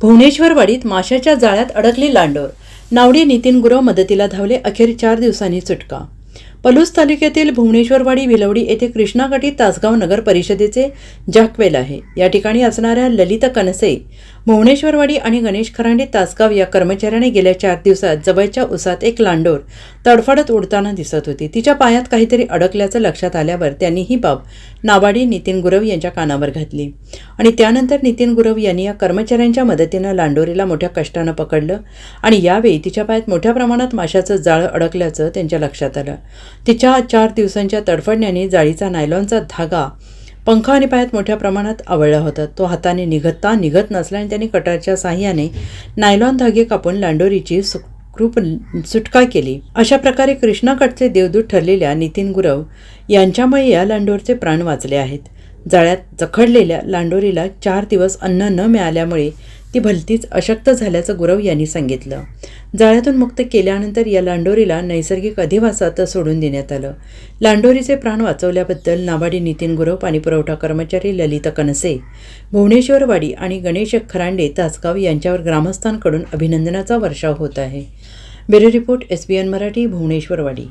भुवनेश्वरवाडीत माशाच्या जाळ्यात अडकली लांडोर नावडी नितीन गुरव मदतीला धावले अखेर चार दिवसांनी सुटका. पलूस तालुक्यातील भुवनेश्वरवाडी विलवडी येथे कृष्णाकाठी तासगाव नगर परिषदेचे जाकवेल आहे. या ठिकाणी असणाऱ्या ललित कनसे भुवनेश्वरवाडी आणि गणेश खरांडे तासगाव या कर्मचाऱ्याने गेल्या चार दिवसात जवळच्या उसात एक लांडोर तडफडत उडताना दिसत होती. तिच्या पायात काहीतरी अडकल्याचं लक्षात आल्यावर त्यांनी ही बाब नावाडी नितीन गुरव यांच्या कानावर घातली. आणि त्यानंतर नितीन गुरव यांनी या कर्मचाऱ्यांच्या मदतीनं लांडोरीला मोठ्या कष्टानं पकडलं आणि यावेळी तिच्या पायात मोठ्या प्रमाणात माशाचं जाळं अडकल्याचं त्यांच्या लक्षात आलं. तिच्या चार दिवसांच्या तडफडण्याने जाळीचा नायलॉनचा धागा पंखा आणि पायात मोठ्या प्रमाणात आवळला होता. तो हाताने निघता निघत नसल्याने त्यांनी कटारच्या साह्याने नायलॉन धागे कापून लांडोरीची सुखरूप सुटका केली. अशा प्रकारे कृष्णाकडचे देवदूत ठरलेल्या नितीन गुरव यांच्यामुळे या लांडोरचे प्राण वाचले आहेत. जाळ्यात जखडलेल्या लांडोरीला चार दिवस अन्न न मिळाल्यामुळे ती भलतीच अशक्त झाल्याचं गुरव यांनी सांगितलं. जाळ्यातून मुक्त केल्यानंतर या लांडोरीला नैसर्गिक अधिवासात सोडून देण्यात आलं. लांडोरीचे प्राण वाचवल्याबद्दल नाबाडी नितीन गुरव पाणीपुरवठा कर्मचारी ललित कनसे भुवनेश्वरवाडी आणि गणेश खरांडे तासगाव यांच्यावर ग्रामस्थांकडून अभिनंदनाचा वर्षाव होत आहे. Bureau report S B N Marathi Bhuvaneshwarwadi.